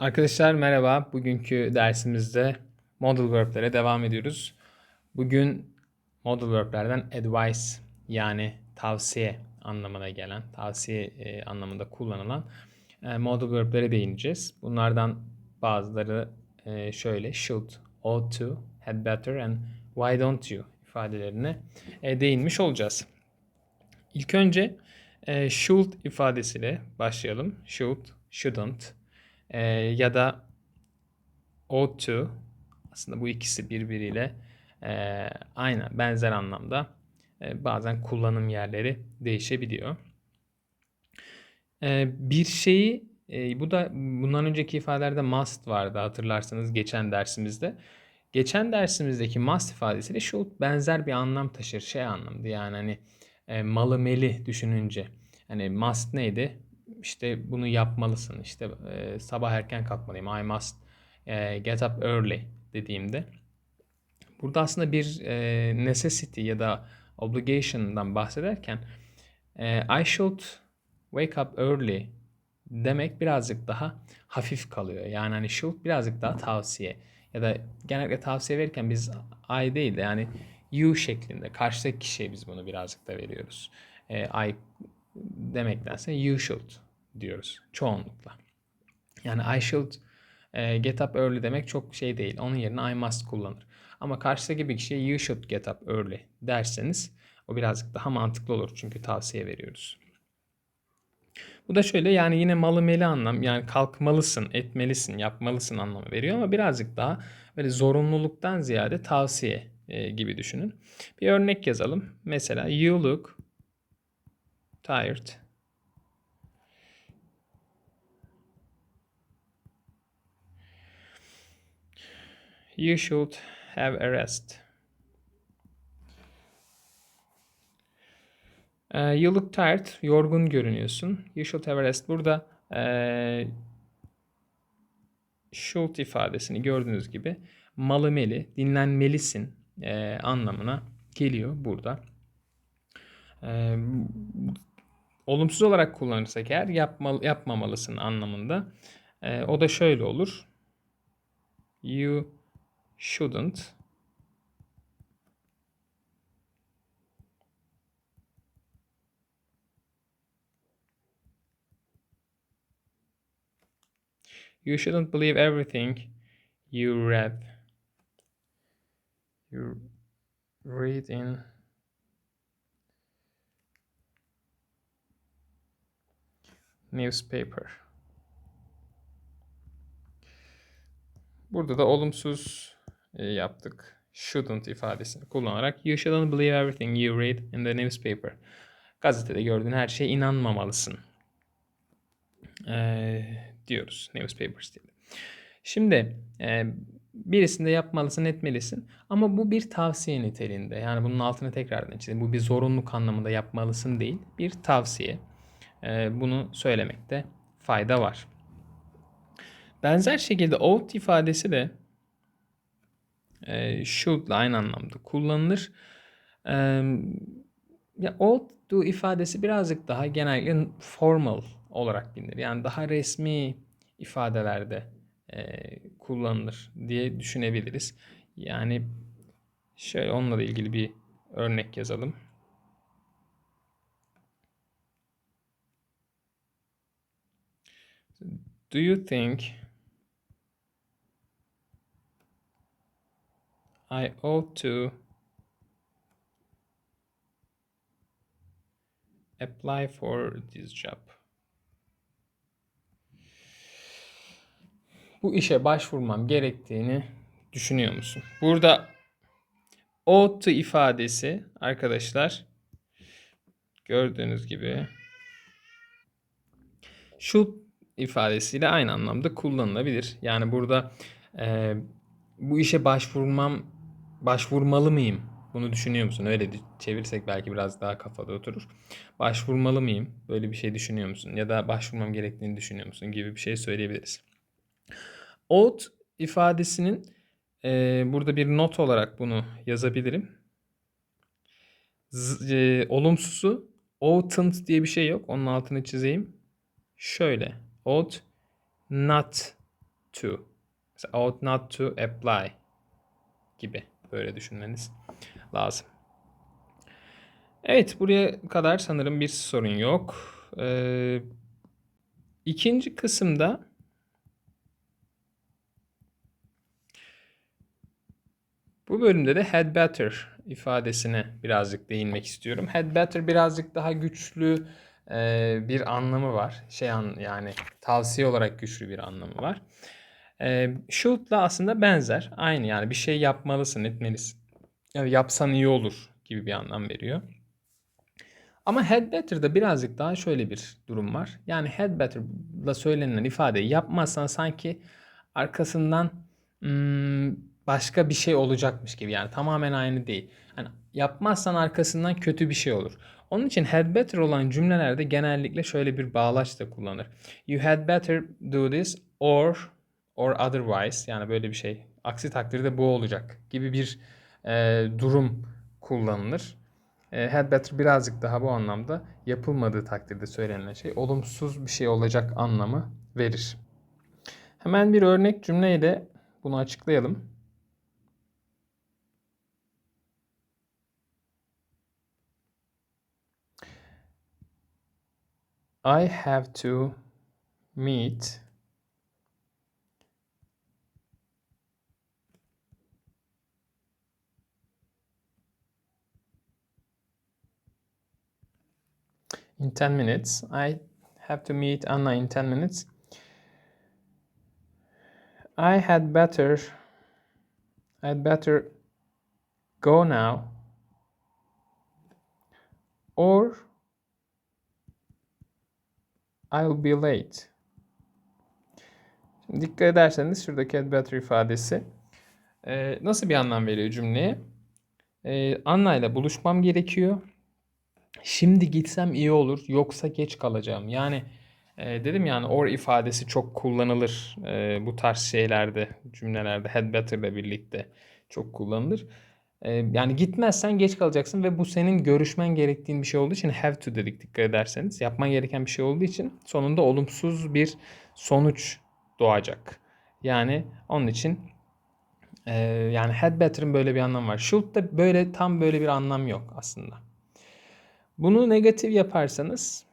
Arkadaşlar merhaba. Bugünkü dersimizde modal verb'lere devam ediyoruz. Bugün modal verb'lerden advice yani tavsiye anlamına gelen, tavsiye e, anlamında kullanılan e, modal verb'lere değineceğiz. Bunlardan bazıları e, şöyle should, ought to, had better and why don't you ifadelerine e, değinmiş olacağız. İlk önce should ifadesiyle başlayalım. Should, shouldn't, e, ya da ought to aslında bu ikisi birbiriyle e, aynı benzer anlamda e, bazen kullanım yerleri değişebiliyor. E, bir şeyi e, bu da bundan önceki ifadelerde must vardı hatırlarsanız geçen dersimizde. Geçen dersimizdeki must ifadesiyle should benzer bir anlam taşır şey anlamda yani hani e, malı meli düşününce. Hani must neydi? İşte bunu yapmalısın. İşte e, sabah erken kalkmalıyım. I must e, get up early dediğimde. Burada aslında bir e, necessity ya da obligation'dan bahsederken e, I should wake up early demek birazcık daha hafif kalıyor. Yani hani should birazcık daha tavsiye ya da genellikle tavsiye verirken biz I değil de yani you şeklinde karşıdaki kişiye biz bunu birazcık da veriyoruz. E, I demektense you should diyoruz çoğunlukla. Yani I should e, get up early demek çok şey değil. Onun yerine I must kullanır. Ama karşıdaki bir kişiye you should get up early derseniz o birazcık daha mantıklı olur. Çünkü tavsiye veriyoruz. Bu da şöyle yani yine malı meli anlam yani kalkmalısın, etmelisin, yapmalısın anlamı veriyor ama birazcık daha böyle zorunluluktan ziyade tavsiye e, gibi düşünün. Bir örnek yazalım. Mesela you look tired You should have a rest. Uh, you look tired. Yorgun görünüyorsun. You should have a rest. Burada uh, should ifadesini gördüğünüz gibi malı meli, dinlenmelisin e, anlamına geliyor burada. E, olumsuz olarak kullanırsak eğer yapmal, yapmamalısın anlamında. E, o da şöyle olur. You shouldn't You shouldn't believe everything you read. You read in newspaper. Burada da olumsuz e, yaptık. Shouldn't ifadesini kullanarak you shouldn't believe everything you read in the newspaper. Gazetede gördüğün her şeye inanmamalısın. Ee, diyoruz newspapers diye. Şimdi e, birisinde yapmalısın etmelisin ama bu bir tavsiye niteliğinde. Yani bunun altını tekrardan çizeyim. Bu bir zorunluluk anlamında yapmalısın değil. Bir tavsiye. E, bunu söylemekte fayda var. Benzer şekilde ought ifadesi de e, should ile aynı anlamda kullanılır. E, ya ought to ifadesi birazcık daha genellikle formal olarak bilinir. Yani daha resmi ifadelerde e, kullanılır diye düşünebiliriz. Yani şöyle onunla da ilgili bir örnek yazalım. Do you think I ought to apply for this job. Bu işe başvurmam gerektiğini düşünüyor musun? Burada ought to ifadesi arkadaşlar gördüğünüz gibi should ifadesiyle aynı anlamda kullanılabilir. Yani burada e, bu işe başvurmam başvurmalı mıyım? Bunu düşünüyor musun? Öyle çevirsek belki biraz daha kafada oturur. Başvurmalı mıyım? Böyle bir şey düşünüyor musun? Ya da başvurmam gerektiğini düşünüyor musun? Gibi bir şey söyleyebiliriz. Ought ifadesinin e, burada bir not olarak bunu yazabilirim. Z, e, olumsuzu oughtn't diye bir şey yok. Onun altını çizeyim. Şöyle. Ought not to. Mesela ought not to apply gibi böyle düşünmeniz lazım. Evet buraya kadar sanırım bir sorun yok. Ee, ikinci kısımda bu bölümde de had better ifadesine birazcık değinmek istiyorum. Had better birazcık daha güçlü e, bir anlamı var. Şey an yani tavsiye olarak güçlü bir anlamı var. E, should'la aslında benzer. Aynı yani bir şey yapmalısın, etmelisin. Yani yapsan iyi olur gibi bir anlam veriyor. Ama had better'da birazcık daha şöyle bir durum var. Yani had better'la söylenen ifadeyi yapmazsan sanki arkasından hmm, başka bir şey olacakmış gibi. Yani tamamen aynı değil. Yani yapmazsan arkasından kötü bir şey olur. Onun için had better olan cümlelerde genellikle şöyle bir bağlaç da kullanır. You had better do this or or otherwise yani böyle bir şey. Aksi takdirde bu olacak gibi bir e, durum kullanılır. E, had better birazcık daha bu anlamda yapılmadığı takdirde söylenen şey olumsuz bir şey olacak anlamı verir. Hemen bir örnek cümleyle bunu açıklayalım. I have to meet in 10 minutes. I have to meet Anna in 10 minutes. I had better I'd better go now or I'll be late. Şimdi dikkat ederseniz şuradaki had better ifadesi e, nasıl bir anlam veriyor cümleye? E, Anna ile buluşmam gerekiyor. Şimdi gitsem iyi olur yoksa geç kalacağım. Yani e, dedim yani or ifadesi çok kullanılır e, bu tarz şeylerde cümlelerde had better ile birlikte çok kullanılır. Yani gitmezsen geç kalacaksın ve bu senin görüşmen gerektiğin bir şey olduğu için have to dedik dikkat ederseniz. Yapman gereken bir şey olduğu için sonunda olumsuz bir sonuç doğacak. Yani onun için e, yani had better'ın böyle bir anlamı var. Should'da böyle tam böyle bir anlam yok aslında. Bunu negatif yaparsanız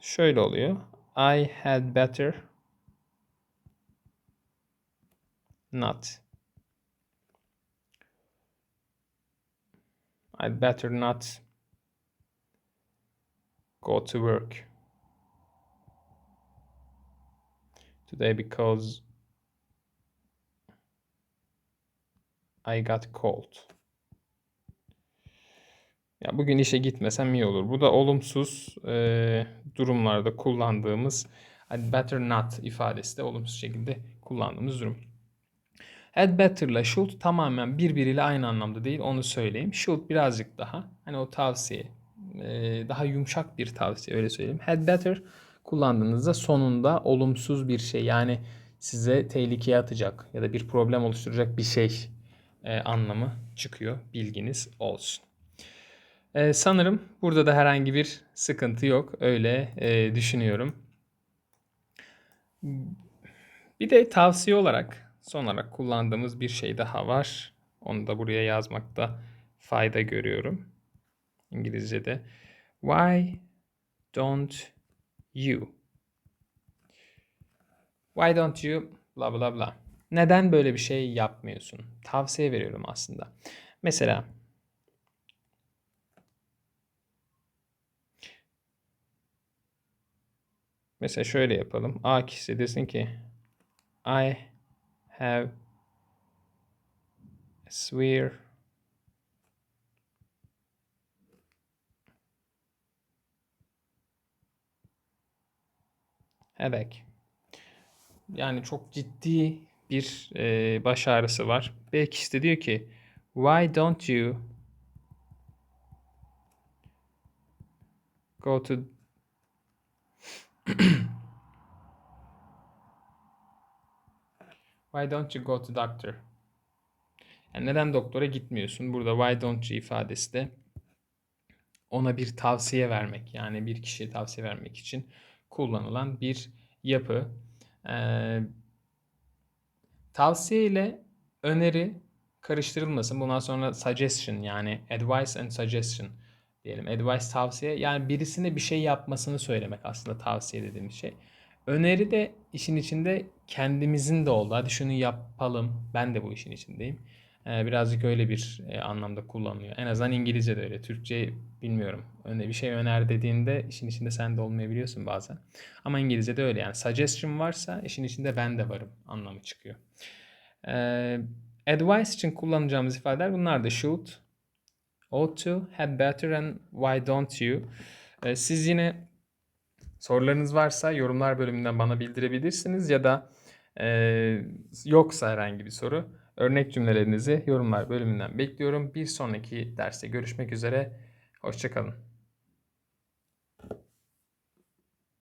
şöyle oluyor. I had better not. I'd better not go to work today because I got cold. Ya bugün işe gitmesem iyi olur. Bu da olumsuz e, durumlarda kullandığımız I'd better not ifadesi de olumsuz şekilde kullandığımız durum. Had better ile should tamamen birbiriyle aynı anlamda değil onu söyleyeyim. Should birazcık daha hani o tavsiye e, daha yumuşak bir tavsiye öyle söyleyeyim. Had better kullandığınızda sonunda olumsuz bir şey yani size tehlikeye atacak ya da bir problem oluşturacak bir şey e, anlamı çıkıyor. Bilginiz olsun. Ee, sanırım burada da herhangi bir sıkıntı yok. Öyle e, düşünüyorum. Bir de tavsiye olarak son olarak kullandığımız bir şey daha var. Onu da buraya yazmakta fayda görüyorum. İngilizce'de. Why don't you? Why don't you? Bla bla bla. Neden böyle bir şey yapmıyorsun? Tavsiye veriyorum aslında. Mesela Mesela şöyle yapalım. A kişisi desin ki I have a severe headache. Yani çok ciddi bir e, baş ağrısı var. B kişisi de diyor ki Why don't you go to Why don't you go to doctor? Yani neden doktora gitmiyorsun? Burada why don't you ifadesi de ona bir tavsiye vermek yani bir kişiye tavsiye vermek için kullanılan bir yapı. Ee, Tavsiye ile öneri karıştırılmasın. Bundan sonra suggestion yani advice and suggestion diyelim. Advice tavsiye yani birisine bir şey yapmasını söylemek aslında tavsiye dediğimiz şey. Öneri de işin içinde kendimizin de oldu. Hadi şunu yapalım. Ben de bu işin içindeyim. Ee, birazcık öyle bir e, anlamda kullanılıyor. En azından İngilizce de öyle. Türkçe bilmiyorum. Öne bir şey öner dediğinde işin içinde sen de olmayabiliyorsun bazen. Ama İngilizce'de öyle yani. Suggestion varsa işin içinde ben de varım anlamı çıkıyor. Ee, advice için kullanacağımız ifadeler bunlar da should, ought to, had better and why don't you. Ee, siz yine sorularınız varsa yorumlar bölümünden bana bildirebilirsiniz ya da e, yoksa herhangi bir soru örnek cümlelerinizi yorumlar bölümünden bekliyorum. Bir sonraki derste görüşmek üzere. Hoşçakalın.